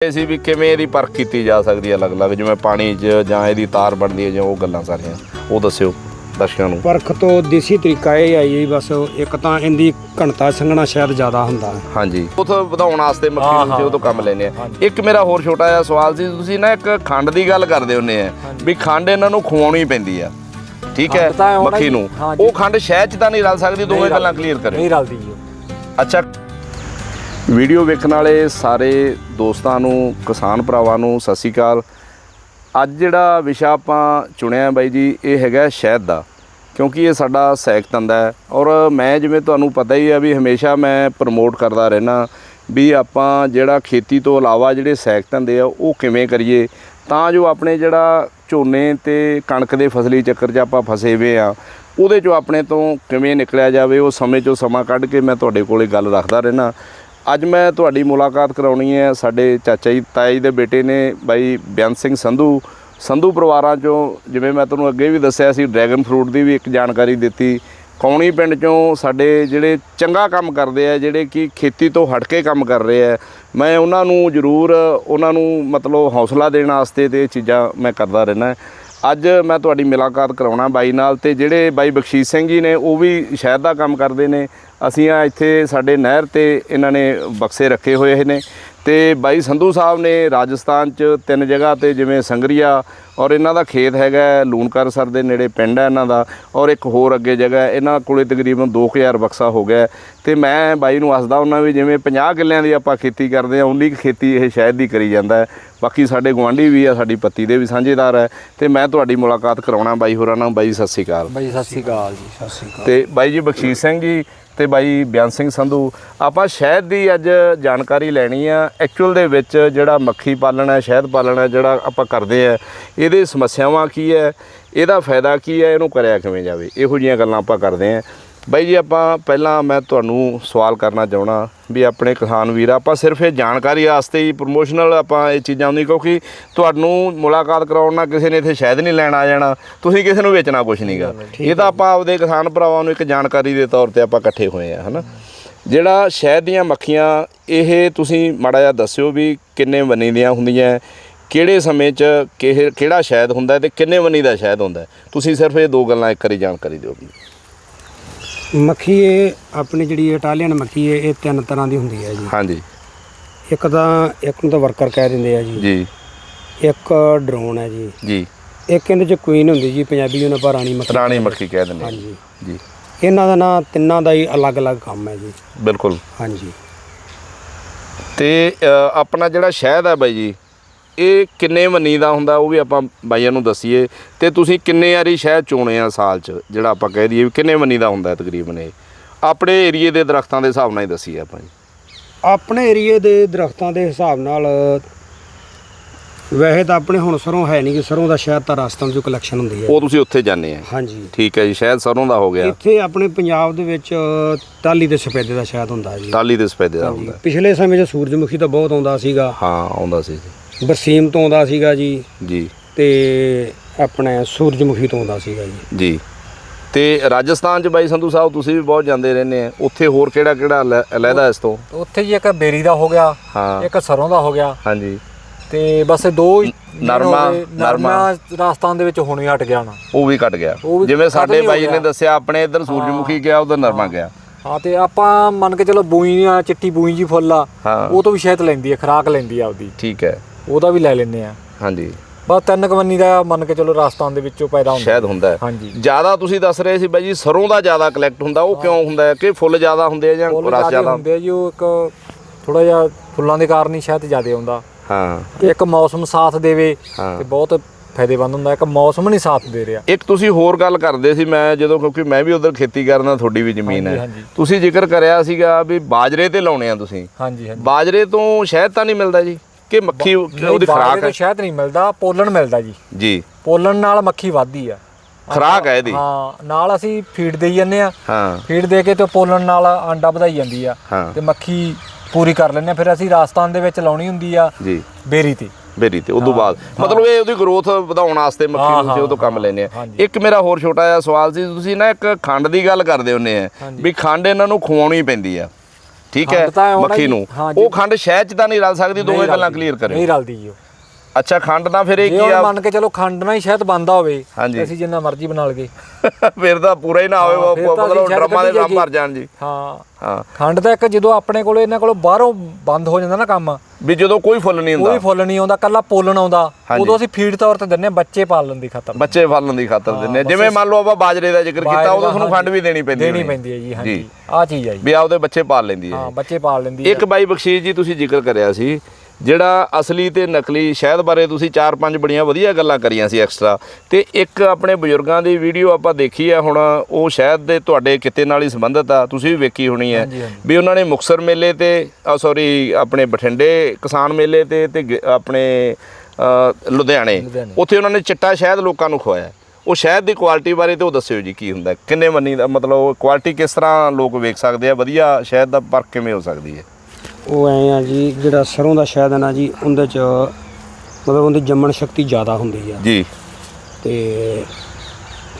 ਇਹ ਸੀ ਵੀ ਕਿਵੇਂ ਇਹਦੀ ਪਰਖ ਕੀਤੀ ਜਾ ਸਕਦੀ ਹੈ ਅਲੱਗ-ਅਲੱਗ ਜਿਵੇਂ ਪਾਣੀ 'ਚ ਜਾਂ ਇਹਦੀ ਤਾਰ ਬਣਦੀ ਹੈ ਜਾਂ ਉਹ ਗੱਲਾਂ ਸਾਰੀਆਂ ਉਹ ਦੱਸਿਓ ਦਰਸ਼ਕਾਂ ਨੂੰ ਪਰਖ ਤੋਂ ਦੇਸੀ ਤਰੀਕਾ ਇਹ ਆਈ ਜੀ ਬਸ ਇੱਕ ਤਾਂ ਇਹਦੀ ਘਣਤਾ ਸੰਘਣਾ ਸ਼ਾਇਦ ਜ਼ਿਆਦਾ ਹੁੰਦਾ ਹੈ ਹਾਂਜੀ ਉਥੋਂ ਵਧਾਉਣ ਵਾਸਤੇ ਮੱਖੀ ਹਾਂ, ਨੂੰ ਜੇ ਉਹ ਤੋਂ ਕੰਮ ਲੈਨੇ ਆ। ਇੱਕ ਮੇਰਾ ਹੋਰ ਛੋਟਾ ਜਿਹਾ ਸਵਾਲ ਸੀ ਤੁਸੀਂ ਨਾ ਇੱਕ ਖੰਡ ਦੀ ਗੱਲ ਕਰਦੇ ਹੁੰਨੇ ਆ ਵੀ ਖੰਡ ਇਹਨਾਂ ਨੂੰ ਖਵਾਉਣੀ ਪੈਂਦੀ ਆ ਠੀਕ ਹੈ ਮੱਖੀ। ਨੂੰ। ਉਹ ਖੰਡ ਸ਼ਹਿਦ 'ਚ ਤਾਂ ਨਹੀਂ ਰਲ ਸਕਦੀ ਦੋਵੇਂ ਗੱਲਾਂ। ਕਲੀਅਰ ਕਰਿਓ ਨਹੀਂ ਰਲਦੀ ਜੀ। ਅੱਛਾ ਵੀਡੀਓ ਵੇਖਣ ਵਾਲੇ ਸਾਰੇ ਦੋਸਤਾਂ ਨੂੰ, ਕਿਸਾਨ ਭਰਾਵਾਂ ਨੂੰ ਸਤਿ ਸ਼੍ਰੀ ਅਕਾਲ। ਅੱਜ ਜਿਹੜਾ ਵਿਸ਼ਾ ਆਪਾਂ ਚੁਣਿਆ ਬਾਈ ਜੀ, ਇਹ ਹੈਗਾ ਸ਼ਹਿਦ ਦਾ, ਕਿਉਂਕਿ ਇਹ ਸਾਡਾ ਸੈਕ ਧੰਦਾ ਹੈ। ਔਰ ਮੈਂ ਜਿਵੇਂ ਤੁਹਾਨੂੰ ਪਤਾ ਹੀ ਆ ਵੀ ਹਮੇਸ਼ਾ ਮੈਂ ਪ੍ਰਮੋਟ ਕਰਦਾ ਰਹਿਣਾ ਵੀ ਆਪਾਂ ਜਿਹੜਾ ਖੇਤੀ ਤੋਂ ਇਲਾਵਾ ਜਿਹੜੇ ਸੈਕ ਧੰਦੇ ਆ, ਉਹ ਕਿਵੇਂ ਕਰੀਏ? ਤਾਂ ਜੋ ਆਪਣੇ ਜਿਹੜਾ ਝੋਨੇ ਤੇ ਕਣਕ ਦੇ ਫਸਲੀ ਚੱਕਰ 'ਚ ਆਪਾਂ ਫਸੇ ਹੋਏ ਆ, ਉਹਦੇ 'ਚੋਂ ਆਪਣੇ ਤੋਂ ਕਿਵੇਂ ਨਿਕਲਿਆ ਜਾਵੇ, ਉਹ ਸਮੇਂ 'ਚੋਂ ਸਮਾਂ ਕੱਢ ਕੇ ਮੈਂ ਤੁਹਾਡੇ ਕੋਲੇ ਗੱਲ ਰੱਖਦਾ ਰਹਿਣਾ ਅੱਜ ਮੈਂ ਤੁਹਾਡੀ ਮੁਲਾਕਾਤ ਕਰਾਉਣੀ ਹੈ। ਸਾਡੇ ਚਾਚਾ ਜੀ, ਤਾਇਆ ਜੀ ਦੇ ਬੇਟੇ ਨੇ ਬਾਈ ਬਿਆਨ ਸਿੰਘ ਸੰਧੂ। ਸੰਧੂ ਪਰਿਵਾਰਾਂ ਚੋਂ ਜਿਵੇਂ ਮੈਂ ਤੁਹਾਨੂੰ ਅੱਗੇ ਵੀ ਦੱਸਿਆ ਸੀ, ਡਰੈਗਨ ਫਰੂਟ ਦੀ ਵੀ ਇੱਕ ਜਾਣਕਾਰੀ ਦਿੱਤੀ। ਕੌਣੀ ਪਿੰਡ ਚੋਂ ਸਾਡੇ ਜਿਹੜੇ ਚੰਗਾ ਕੰਮ ਕਰਦੇ ਆ, ਜਿਹੜੇ ਕਿ ਖੇਤੀ ਤੋਂ ਹਟ ਕੇ ਕੰਮ ਕਰ ਰਹੇ ਆ, ਮੈਂ ਉਹਨਾਂ ਨੂੰ ਜ਼ਰੂਰ, ਉਹਨਾਂ ਨੂੰ ਮਤਲਬ ਹੌਸਲਾ ਦੇਣ ਵਾਸਤੇ ਤੇ ਇਹ ਚੀਜ਼ਾਂ ਮੈਂ ਕਰਦਾ ਰਹਿਣਾ ਅੱਜ ਮੈਂ ਤੁਹਾਡੀ ਮੁਲਾਕਾਤ ਕਰਾਉਣਾ ਬਾਈ ਨਾਲ ਤੇ ਜਿਹੜੇ ਬਾਈ ਬਖਸ਼ੀਸ਼ ਸਿੰਘ ਜੀ ਨੇ, ਉਹ ਵੀ ਸ਼ਹਿਦ ਦਾ ਕੰਮ ਕਰਦੇ ਨੇ। ਅਸੀਂ ਆ ਇੱਥੇ ਸਾਡੇ ਨਹਿਰ ਤੇ ਇਹਨਾਂ ਨੇ ਬਕਸੇ ਰੱਖੇ ਹੋਏ ਨੇ। ਤੇ ਬਾਈ ਸੰਧੂ ਸਾਹਿਬ ਨੇ ਰਾਜਸਥਾਨ ਚ ਤਿੰਨ ਜਗ੍ਹਾ ਤੇ ਜਿਵੇਂ ਸੰਗਰੀਆ ਔਰ ਇਹਨਾਂ ਦਾ ਖੇਤ ਹੈਗਾ ਲੂਣਕਰ ਸਰ ਦੇ ਨੇੜੇ ਪਿੰਡ ਹੈ ਇਹਨਾਂ ਦਾ ਔਰ ਇੱਕ ਹੋਰ ਅੱਗੇ ਜਗ੍ਹਾ। ਇਹਨਾਂ ਕੋਲੇ ਤਕਰੀਬਨ 2000 ਬਕਸਾ ਹੋ ਗਿਆ। ਤੇ ਮੈਂ ਬਾਈ ਨੂੰ ਹੱਸਦਾ ਉਹਨਾਂ ਵੀ ਜਿਵੇਂ 50 ਕਿੱਲਿਆਂ ਦੀ ਆਪਾਂ ਖੇਤੀ ਕਰਦੇ ਆ ਉਨੀ ਖੇਤੀ ਇਹ ਸ਼ਹਿਦ ਦੀ ਕਰੀ ਜਾਂਦਾ ਬਾਕੀ ਸਾਡੇ ਗੁਆਂਢੀ ਵੀ ਆ ਸਾਡੀ ਪੱਤੀ ਦੇ ਵੀ ਸਾਂਝੇਦਾਰ ਹੈ ਤੇ ਮੈਂ ਤੁਹਾਡੀ ਮੁਲਾਕਾਤ ਕਰਾਉਣਾ ਬਾਈ ਹੋਰਾਂ ਨਾਲ ਬਾਈ ਸਤਿ ਸ਼੍ਰੀ ਅਕਾਲ ਬਾਈ ਸਤਿ ਸ਼੍ਰੀ ਅਕਾਲ ਜੀ ਸਤਿ ਸ਼੍ਰੀ ਅਕਾਲ ਤੇ ਬਾਈ ਜੀ ਬਖਸ਼ੀਸ਼ ਸਿੰਘ ਜੀ ਤੇ ਬਾਈ ਬਿਆਨ ਸਿੰਘ ਸੰਧੂ, ਆਪਾਂ ਸ਼ਹਿਦ ਦੀ ਅੱਜ ਜਾਣਕਾਰੀ ਲੈਣੀ ਆ। ਐਕਚੁਅਲ ਦੇ ਵਿੱਚ ਜਿਹੜਾ ਮੱਖੀ ਪਾਲਣ ਹੈ, ਸ਼ਹਿਦ ਪਾਲਣ ਹੈ, ਜਿਹੜਾ ਆਪਾਂ ਕਰਦੇ ਆ, ਇਹਦੇ ਸਮੱਸਿਆਵਾਂ ਕੀ ਹੈ? ਇਹਦਾ ਫਾਇਦਾ ਕੀ ਹੈ? ਇਹਨੂੰ ਕਰਿਆ ਕਿਵੇਂ ਜਾਵੇ? ਇਹੋ ਜਿਹੀਆਂ ਗੱਲਾਂ ਆਪਾਂ ਕਰਦੇ ਆ। ਬਾਈ ਜੀ ਆਪਾਂ ਪਹਿਲਾਂ ਮੈਂ ਤੁਹਾਨੂੰ ਸਵਾਲ ਕਰਨਾ ਚਾਹਣਾ ਵੀ ਆਪਣੇ ਕਿਸਾਨ ਵੀਰ ਆਪਾਂ ਸਿਰਫ ਇਹ ਜਾਣਕਾਰੀ ਵਾਸਤੇ ਹੀ ਪ੍ਰੋਮੋਸ਼ਨਲ ਆਪਾਂ ਇਹ ਚੀਜ਼ਾਂ ਨਹੀਂ ਕਿਉਂਕਿ ਤੁਹਾਨੂੰ ਮੁਲਾਕਾਤ ਕਰਾਉਣ ਨਾਲ ਕਿਸੇ ਨੇ ਇੱਥੇ ਸ਼ਾਇਦ ਨਹੀਂ ਲੈਣ ਆ ਜਾਣਾ ਤੁਸੀਂ ਕਿਸੇ ਨੂੰ ਵੇਚਣਾ ਕੁਝ ਨਹੀਂਗਾ ਇਹ ਤਾਂ ਆਪਾਂ ਆਪਦੇ ਕਿਸਾਨ ਭਰਾਵਾਂ ਨੂੰ ਇੱਕ ਜਾਣਕਾਰੀ ਦੇ ਤੌਰ ਤੇ ਆਪਾਂ ਇਕੱਠੇ ਹੋਏ ਆ ਹਨਾ। ਜਿਹੜਾ ਸ਼ਹਿਦ ਦੀਆਂ ਮੱਖੀਆਂ ਇਹ ਤੁਸੀਂ ਮਾੜਾ ਜਿਹਾ ਦੱਸਿਓ ਵੀ ਕਿੰਨੇ ਵੰਨੀ ਦੀਆਂ ਹੁੰਦੀਆਂ ਕਿਹੜੇ ਸਮੇਂ 'ਚ ਕਿਹ- ਕਿਹੜਾ ਸ਼ਹਿਦ ਹੁੰਦਾ ਤੇ ਕਿੰਨੇ ਵੰਨੀ ਦਾ ਸ਼ਹਿਦ ਹੁੰਦਾ? ਤੁਸੀਂ ਸਿਰਫ ਇਹ ਦੋ ਗੱਲਾਂ ਇੱਕ ਵਾਰੀ ਜਾਣਕਾਰੀ ਦਿਓ ਮੱਖੀ ਇਹ ਆਪਣੀ ਜਿਹੜੀ ਇਟਾਲੀਅਨ ਮੱਖੀ ਹੈ ਇਹ ਤਿੰਨ ਤਰ੍ਹਾਂ ਦੀ ਹੁੰਦੀ ਹੈ ਜੀ। ਹਾਂਜੀ। ਇੱਕ ਤਾਂ ਇੱਕ ਨੂੰ ਤਾਂ ਵਰਕਰ ਕਹਿ ਦਿੰਦੇ ਆ ਜੀ। ਜੀ। ਇੱਕ ਡਰੋਨ ਹੈ ਜੀ। ਜੀ। ਇੱਕ ਇਹਦੇ ਚ ਕੁਈਨ ਹੁੰਦੀ ਜੀ ਪੰਜਾਬੀ ਉਹਨਾਂ ਪਰ ਰਾਣੀ ਮੱਖੀ ਰਾਣੀ ਮੱਖੀ ਕਹਿ ਦਿੰਦੇ। ਹਾਂਜੀ। ਜੀ। ਇਹਨਾਂ ਦਾ ਨਾ ਤਿੰਨਾਂ ਦਾ ਹੀ ਅਲੱਗ-ਅਲੱਗ ਕੰਮ ਹੈ ਜੀ। ਬਿਲਕੁਲ। ਹਾਂਜੀ। ਤੇ ਅ, ਆਪਣਾ ਜਿਹੜਾ ਸ਼ਹਿਦ ਹੈ ਬਾਈ ਜੀ ਇਹ ਕਿੰਨੇ ਵੰਨੀ ਦਾ ਹੁੰਦਾ ਉਹ ਵੀ ਆਪਾਂ ਬਾਈਆਂ ਨੂੰ ਦਸੀਏ। ਤੇ ਤੁਸੀਂ ਕਿੰਨੇ ਵਾਰੀ ਸ਼ਹਿਦ ਚੋਣੇ ਆ ਸਾਲ 'ਚ? ਜਿਹੜਾ ਆਪਾਂ ਕਹਿ ਦਈਏ ਕਿੰਨੇ ਵੰਨੀ ਦਾ ਹੁੰਦਾ ਤਕਰੀਬਨ ਇਹ? ਆਪਣੇ ਏਰੀਏ ਦੇ ਦਰਖਤਾਂ ਦੇ ਹਿਸਾਬ ਨਾਲ ਹੀ ਦਸੀਏ ਆਪਾਂ ਜੀ। ਆਪਣੇ ਏਰੀਏ ਦੇ ਦਰਖਤਾਂ ਦੇ ਹਿਸਾਬ ਨਾਲ ਵੈਸੇ ਤਾਂ ਆਪਣੇ ਹੁਣ ਸਰੋਂ ਹੈ ਨਹੀਂ ਕਿ ਸਰੋਂ ਦਾ ਸ਼ਾਇਦ ਤਾਂ ਰਾਜਸਥਾਨ ਚੋਂ ਕਲੈਕਸ਼ਨ ਹੁੰਦੀ ਹੈ। ਉਹ ਤੁਸੀਂ ਉੱਥੇ ਜਾਂਦੇ ਆ। ਹਾਂਜੀ। ਠੀਕ ਹੈ ਜੀ ਸ਼ਹਿਦ ਸਰੋਂ ਦਾ ਹੋ ਗਿਆ। ਇੱਥੇ ਆਪਣੇ ਪੰਜਾਬ ਦੇ ਵਿੱਚ ਟਾਲੀ ਦੇ ਸਫੈਦੇ ਦਾ ਸ਼ਾਇਦ ਹੁੰਦਾ ਜੀ। ਟਾਲੀ ਦੇ ਸਫੈਦੇ ਦਾ ਹੁੰਦਾ। ਪਿਛਲੇ ਸਮੇਂ 'ਚ ਸੂਰਜਮੁਖੀ ਤਾਂ ਬਹੁਤ ਆਉਂਦਾ ਸੀਗਾ। ਹਾਂ ਆਉਂਦਾ ਸੀ ਜੀ। ਬਰਸੀਮ ਤੋਂ ਆਉਂਦਾ ਸੀਗਾ ਜੀ ਜੀ। ਤੇ ਆਪਣੇ ਸੂਰਜਮੁਖੀ ਤੋਂ ਆਉਂਦਾ ਸੀਗਾ ਜੀ। ਜੀ। ਤੇ ਰਾਜਸਥਾਨ 'ਚ ਬਾਈ ਸੰਧੂ ਸਾਹਿਬ ਤੁਸੀਂ ਵੀ ਬਹੁਤ ਜਾਂਦੇ ਰਹਿੰਦੇ ਆ। ਉੱਥੇ ਹੋਰ ਕਿਹੜਾ ਕਿਹੜਾ ਅਲੱਗਾ ਇਸ ਤੋਂ? ਉੱਥੇ ਜੀ ਇੱਕ ਬੇਰੀ ਦਾ ਹੋ ਗਿਆ ਹਾਂ। ਇੱਕ ਸਰੋਂ ਦਾ ਹੋ ਗਿਆ। ਹਾਂਜੀ। ਤੇ ਬਸ ਇਹ ਦੋ ਹੀ ਨਰਮਾ- ਹੋ। ਨਰਮਾ। ਰਾਜਸਥਾਨ ਦੇ ਵਿੱਚ ਹੁਣ ਹੀ ਹਟ ਗਿਆ ਨਾ। ਉਹ ਵੀ ਕੱਟ ਗਿਆ। ਜਿਵੇਂ ਸਾਡੇ ਹੀ ਹੋ ਬਾਈ। ਨੇ ਦੱਸਿਆ ਆਪਣੇ ਇੱਧਰ ਸੂਰਜਮੁਖੀ ਗਿਆ ਉਧਰ ਨਰਮਾ ਗਿਆ। ਹਾਂ ਤੇ ਆਪਾਂ ਮੰਨ ਕੇ ਚਲੋ ਬੂਈ ਆ ਚਿੱਟੀ ਬੂਈ ਜੀ ਫੁੱਲ ਆ ਹਾਂ। ਉਹ ਤੋਂ ਵੀ ਸ਼ਾਇਦ ਲੈਂਦੀ ਆ ਖਰਾਕ ਲੈਂਦੀ ਆ ਆਪਦੀ। ਠੀਕ ਹੈ। ਉਹਦਾ ਵੀ ਲੈ ਲੈਂਦੇ ਆ। ਹਾਂਜੀ। ਬਸ ਤਿੰਨ ਕਵੰਨੀ ਦਾ ਮੰਨ ਕੇ ਚਲੋ ਰਾਜਸਥਾਨ ਦੇ ਵਿੱਚੋਂ ਪੈਦਾ ਹੁੰਦਾ। ਸ਼ਾਇਦ ਹੁੰਦਾ। ਹੈ ਹਾਂਜੀ। ਜ਼ਿਆਦਾ ਤੁਸੀਂ ਦੱਸ ਰਹੇ ਸੀ ਬਾਈ ਜੀ ਸਰੋਂ ਦਾ ਜ਼ਿਆਦਾ ਕਲੈਕਟ ਹੁੰਦਾ ਉਹ ਕਿਉਂ ਹੁੰਦਾ ਹੈ? ਕਿ ਫੁੱਲ ਜ਼ਿਆਦਾ ਹੁੰਦੇ ਆ ਜਾਂ ਫੁੱਲ ਰਸ ਜ਼ਿਆਦੇ ਜ਼ਿਆਦਾ? ਹੁੰਦੇ ਆ ਜੀ ਉਹ ਇੱਕ ਥੋੜਾ ਜਿਹਾ ਫੁੱਲਾਂ ਦੇ ਕਾਰਨ ਹੀ ਸ਼ਾਇਦ ਜ਼ਿਆਦਾ ਆਉਂਦਾ ਹਾਂ। ਇੱਕ ਮੌਸਮ ਸਾਥ ਦੇਵੇ। ਤੇ ਬਹੁਤ ਫਾਇਦੇਮੰਦ ਹੁੰਦਾ ਇੱਕ ਮੌਸਮ ਨਹੀਂ ਸਾਥ ਦੇ ਰਿਹਾ। ਇੱਕ ਤੁਸੀਂ ਹੋਰ ਗੱਲ ਕਰਦੇ ਸੀ ਮੈਂ ਜਦੋਂ ਕਿਉਂਕਿ ਮੈਂ ਵੀ ਉਧਰ ਖੇਤੀ ਕਰਦਾ ਤੁਹਾਡੀ ਵੀ ਜ਼ਮੀਨ ਹਾਂਜੀ, ਹੈ ਹਾਂਜੀ। ਤੁਸੀਂ ਜ਼ਿਕਰ ਕਰਿਆ ਸੀਗਾ ਵੀ ਬਾਜਰੇ ਤੇ ਲਾਉਣੇ ਆ ਤੁਸੀਂ। ਹਾਂਜੀ ਹਾਂਜੀ। ਬਾਜਰੇ ਤੋਂ ਸ਼ਹਿਦ ਤਾਂ ਨਹੀਂ ਮਿਲਦਾ ਜੀ? ਕਿ ਮੱਖੀ ਉਹਦੀ ਖਰਾਕ ਹੈ ਤੋਂ ਸ਼ਹਿਦ ਨਹੀਂ ਮਿਲਦਾ ਪੋਲਣ ਮਿਲਦਾ ਜੀ। ਜੀ। ਪੋਲਣ ਨਾਲ ਮੱਖੀ ਵੱਧਦੀ ਆ। ਖੁਰਾਕ ਹੈ ਇਹਦੀ? ਹਾਂ ਨਾਲ ਅਸੀਂ ਫੀਡ ਦੇਈ ਜਾਂਦੇ ਆ। ਹਾਂ। ਫੀਡ ਦੇ ਕੇ ਤੇ ਪੋਲਣ ਨਾਲ ਆਂਡਾ ਵਧਾਈ ਜਾਂਦੀ ਆ। ਤੇ ਮੱਖੀ ਪੂਰੀ ਕਰ ਲੈਂਦੇ ਆ। ਫਿਰ ਅਸੀਂ ਰਾਜਸਥਾਨ ਦੇ ਵਿੱਚ ਲਾਉਣੀ ਹੁੰਦੀ ਆ ਜੀ। ਬੇਰੀ ਤੇ। ਬੇਰੀ ਤੇ ਉਦੋਂ ਬਾਅਦ। ਮਤਲਬ ਇਹ ਉਹਦੀ ਗਰੋਥ ਵਧਾਉਣ ਵਾਸਤੇ ਮੱਖੀ ਹਾਂ, ਨੂੰ ਤੁਸੀਂ ਉਹ ਤੋਂ ਕੰਮ ਲੈਨੇ ਆ। ਇੱਕ ਮੇਰਾ ਹੋਰ ਛੋਟਾ ਜਿਹਾ ਸਵਾਲ ਸੀ। ਤੁਸੀਂ ਨਾ ਇੱਕ ਖੰਡ ਦੀ ਗੱਲ ਕਰਦੇ ਹੁੰਨੇ ਆ। ਵੀ ਖੰਡ ਇਹਨਾਂ ਨੂੰ ਖਵਾਉਣੀ ਪੈਂਦੀ ਆ। ਠੀਕ ਹੈ ਮੱਖੀ ਨੂੰ। ਉਹ ਖੰਡ ਸ਼ਹਿਦ ਚ ਤਾਂ ਨਹੀਂ ਰਲ ਸਕਦੀ ਦੋਵੇਂ ਗੱਲਾਂ ਕਲੀਅਰ ਕਰਿਓ। ਨਹੀਂ ਰਲਦੀ ਜੀ ਉਹ। ਅੱਛਾ ਖੰਡ ਤਾਂ ਫਿਰ ਇਹ ਜੇ ਕੀ ਹੁਣ ਆ? ਮੰਨ ਕੇ ਚਲੋ ਖੰਡ ਨਾਲ ਹੀ ਸ਼ਾਇਦ ਬੰਦਾ ਹੋਵੇ ਹਾਂਜੀ। ਅਸੀਂ ਜਿੰਨਾ ਮਰਜ਼ੀ ਬਣਾ ਲਈਏ। ਫਿਰ ਤਾਂ ਪੂਰਾ ਹੀ ਨਾ ਹੋਵੇ ਹਾਂ, ਫਿਰ ਉਹ ਤਾਂ ਮਤਲਬ ਡਰਮਾਂ ਦੇ ਡਰਮ। ਭਰ ਜਾਣ ਜੀ। ਹਾਂ। ਹਾਂ। ਖੰਡ ਤਾਂ ਇੱਕ ਜਦੋਂ ਆਪਣੇ ਕੋਲ ਇਹਨਾਂ ਕੋਲੋਂ ਬਾਹਰੋਂ ਬੰਦ ਹੋ ਜਾਂਦਾ ਨਾ ਕੰਮ ਵੀ ਜਦੋਂ ਕੋਈ ਫੁੱਲ ਨਹੀਂ ਕੋਈ ਹੁੰਦਾ ਫੁੱਲ ਨਹੀਂ ਆਉਂਦਾ ਕੱਲਾ ਪੋਲਣ ਆਉਂਦਾ ਹਾਂਜੀ। ਉਦੋਂ ਅਸੀਂ ਫੀਡ ਤੌਰ ਤੇ ਦਿੰਨੇ ਆ ਬੱਚੇ ਪਾਲਣ ਦੀ ਖਾਤਰ। ਬੱਚੇ ਫਲਣ ਦੀ ਖਾਤਰ ਦਿੰਦੇ ਆ। ਜਿਵੇਂ ਮੰਨ ਲਓ ਆਪਾਂ ਬਾਜਰੇ ਦਾ ਜ਼ਿਕਰ ਕੀਤਾ ਉਦੋਂ ਤੁਹਾਨੂੰ ਖੰਡ ਵੀ ਦੇਣੀ ਪੈਂਦੀ ਦੇਣੀ ਹੋਣੀ। ਪੈਂਦੀ ਹੈ ਜੀ ਹਾਂਜੀ। ਆਹ ਚੀਜ਼ ਹੈ ਜੀ। ਵੀ ਆਪਦੇ ਬੱਚੇ ਪਾਲ ਲੈਂਦੀ ਹੈ ਹਾਂ ਬੱਚੇ ਪਾਲ ਲੈਂਦੀ ਹੈ। ਇੱਕ ਬਾਈ ਬਖਸ਼ੀਸ਼ ਜੀ ਤੁਸੀਂ ਜ਼ਿਕਰ ਕਰਿਆ ਸੀ ਜਿਹੜਾ ਅਸਲੀ ਤੇ ਨਕਲੀ ਸ਼ਹਿਦ ਬਾਰੇ ਤੁਸੀਂ ਚਾਰ ਪੰਜ ਬੜੀਆਂ ਵਧੀਆ ਗੱਲਾਂ ਕਰੀਆਂ ਸੀ ਐਕਸਟਰਾ ਤੇ ਇੱਕ ਆਪਣੇ ਬਜ਼ੁਰਗਾਂ ਦੀ ਵੀਡੀਓ ਆਪਾਂ ਦੇਖੀ ਹੈ ਹੁਣ ਉਹ ਸ਼ਹਿਦ ਦੇ ਤੁਹਾਡੇ ਕਿਤੇ ਨਾਲ ਹੀ ਸੰਬੰਧਿਤ ਆ ਤੁਸੀਂ ਵੀ ਵੇਖੀ ਹੋਣੀ ਹੈ। ਵੀ ਉਹਨਾਂ ਨੇ ਮੁਕਸਰ ਮੇਲੇ ਤੇ ਸੌਰੀ ਆਪਣੇ ਬਠਿੰਡੇ ਕਿਸਾਨ ਮੇਲੇ ਤੇ ਤੇ ਆਪਣੇ ਲੁਧਿਆਣੇ। ਉੱਥੇ ਉਹਨਾਂ ਨੇ ਚਿੱਟਾ ਸ਼ਹਿਦ ਲੋਕਾਂ ਨੂੰ ਖਵਾਇਆ ਉਹ ਸ਼ਹਿਦ ਦੀ ਕੁਆਲਿਟੀ ਬਾਰੇ ਤੇ ਉਹ ਦੱਸਿਓ ਜੀ ਕੀ ਹੁੰਦਾ? ਕਿੰਨੇ ਮੰਨੀ ਦਾ ਮਤਲਬ ਕੁਆਲਿਟੀ ਕਿਸ ਤਰ੍ਹਾਂ ਲੋਕ ਵੇਖ ਸਕਦੇ ਆ ਵਧੀਆ ਸ਼ਹਿਦ ਦਾ ਪਰਖ ਕਿਵੇਂ ਹੋ ਸਕਦੀ ਹੈ ਉਹ ਐ ਆ ਜੀ ਜਿਹੜਾ ਸਰੋਂ ਦਾ ਸ਼ਾਇਦ ਹੈ ਨਾ ਜੀ ਉਹਦੇ ਚ ਮਤਲਬ ਉਹਦੀ ਜੰਮਣ ਸ਼ਕਤੀ ਜ਼ਿਆਦਾ ਹੁੰਦੀ ਆ। ਜੀ। ਤੇ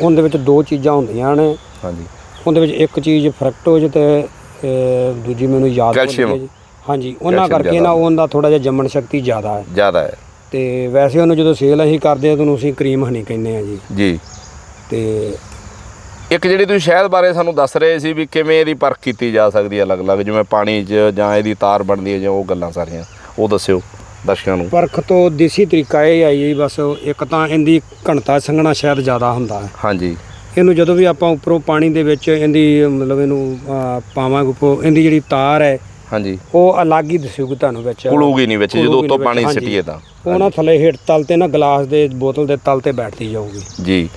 ਉਹਦੇ ਵਿੱਚ ਦੋ ਚੀਜ਼ਾਂ ਹੁੰਦੀਆਂ ਨੇ। ਹਾਂਜੀ। ਉਹਦੇ ਵਿੱਚ ਇੱਕ ਚੀਜ਼ ਫਰਕਟੋਜ ਤੇ ਅਹ, ਦੂਜੀ ਮੈਨੂੰ ਯਾਦ ਭੁੱਲ ਕੈਲਸ਼ੀਅਮ। ਗਈ ਜੀ। ਹਾਂਜੀ ਉਹਨਾਂ ਕੈਲਸ਼ੀਅਮ ਕਰਕੇ ਨਾ। ਉਹਦਾ ਥੋੜਾ ਜਿਹਾ ਜੰਮਣ ਸ਼ਕਤੀ ਜ਼ਿਆਦਾ ਹੈ। ਜ਼ਿਆਦਾ ਹੈ। ਤੇ ਵੈਸੇ ਉਹਨੂੰ ਜਦੋਂ ਸੇਲ ਅਸੀਂ ਕਰਦੇ ਆ ਤਾਂ ਉਹਨੂੰ ਅਸੀਂ ਕਰੀਮ ਹਨੀ ਕਹਿੰਦੇ ਆ ਜੀ। ਜੀ। ਤੇ ਇੱਕ ਜਿਹੜੀ ਤੁਸੀਂ ਸ਼ਹਿਦ ਬਾਰੇ ਸਾਨੂੰ ਦੱਸ ਰਹੇ ਸੀ ਵੀ ਕਿਵੇਂ ਇਹਦੀ ਪਰਖ ਕੀਤੀ ਜਾ ਸਕਦੀ ਹੈ ਅਲੱਗ-ਅਲੱਗ ਜਿਵੇਂ ਪਾਣੀ 'ਚ ਜਾਂ ਇਹਦੀ ਤਾਰ ਬਣਦੀ ਹੈ ਜਾਂ ਉਹ ਗੱਲਾਂ ਸਾਰੀਆਂ ਉਹ ਦੱਸਿਓ ਦਰਸ਼ਕਾਂ ਨੂੰ। ਪਰਖ ਤੋਂ ਦੇਸੀ ਤਰੀਕਾ ਇਹ ਆਈ ਜੀ ਬਸ ਇੱਕ ਤਾਂ ਇਹਦੀ ਘਣਤਾ ਸੰਘਣਾ ਸ਼ਾਇਦ ਜ਼ਿਆਦਾ ਹੁੰਦਾ ਹੈ। ਹਾਂਜੀ। ਇਹਨੂੰ ਜਦੋਂ ਵੀ ਆਪਾਂ ਉੱਪਰੋਂ ਪਾਣੀ ਦੇ ਵਿੱਚ ਇਹਦੀ ਮਤਲਬ ਇਹਨੂੰ ਪਾਵਾਂਗੇ ਉੱਪਰੋਂ ਇਹਦੀ ਜਿਹੜੀ ਤਾਰ ਹੈ ਹਾਂਜੀ। ਉਹ ਅਲੱਗ ਹੀ ਦਿਸੂਗੀ ਤੁਹਾਨੂੰ ਵਿੱਚ। ਕੁਲੂਗੀ ਨਹੀਂ ਵਿੱਚ ਜਦੋਂ ਉੱਤੋਂ ਪਾਣੀ ਸਿੱਟੀਏ ਤਾਂ। ਉਹ ਨਾ ਥੱਲੇ ਹੇਠ ਤਲ ਤੇ ਨਾ ਗਲਾਸ ਦੇ ਬੋਤਲ ਦੇ ਤਲ ਤੇ ਬੈਠਦੀ ਜਾਊਗੀ। ਜੀ।